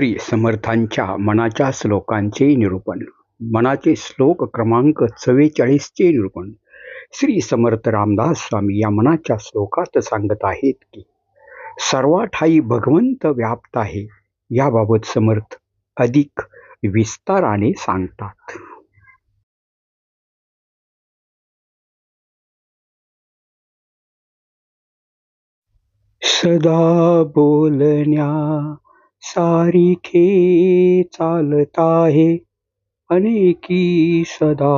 श्री समर्थांच्या मनाच्या श्लोकांचे निरूपण. मनाचे श्लोक क्रमांक चव्वेचाळीसचे निरूपण. श्री समर्थ रामदास स्वामी या मनाच्या श्लोकात सांगत आहेत की सर्वाठाई भगवंत व्याप्त आहे याबाबत समर्थ अधिक विस्ताराने सांगतात. सदा बोलण्या सारिखे चालता आहे अनेकी सदा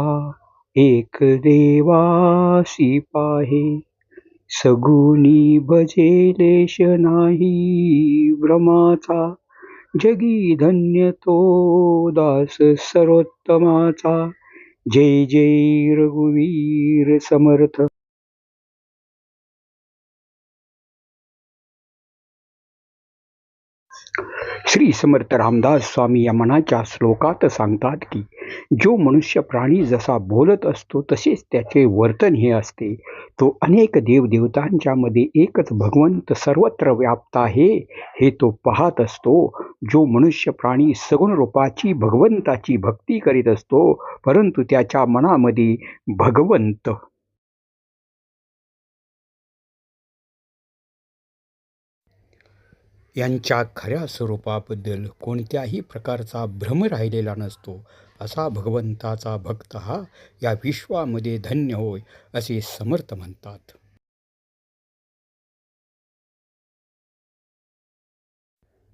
एक देवासी पाहे. सगुनी भजेलेश नाही भ्रमाचा जगी धन्य तो दास सर्वोत्तमाचा. जय जय रघुवीर समर्थ. श्री समर्थ रामदास स्वामी या मनाच्या श्लोकात सांगतात की जो मनुष्य प्राणी जसा बोलत असतो तसेच त्याचे वर्तन हे असते. तो अनेक देवदेवतांच्या मध्ये एकच भगवंत सर्वत्र व्याप्त आहे हे तो पाहत असतो. जो मनुष्य प्राणी सगुण रूपाची भगवंताची भक्ती करीत असतो परंतु त्याच्या मनामध्ये भगवंत यांच्या खऱ्या स्वरूपाबद्दल कोणत्याही प्रकारचा भ्रम राहिलेला नसतो असा भगवंताचा भक्त हा या विश्वामध्ये धन्य होय असे समर्थ म्हणतात.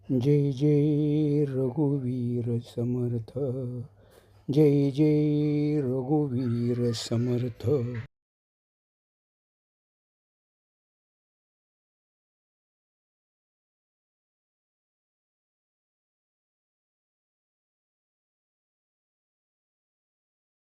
जय जय रघुवीर समर्थ जय जय रघुवीर समर्थ.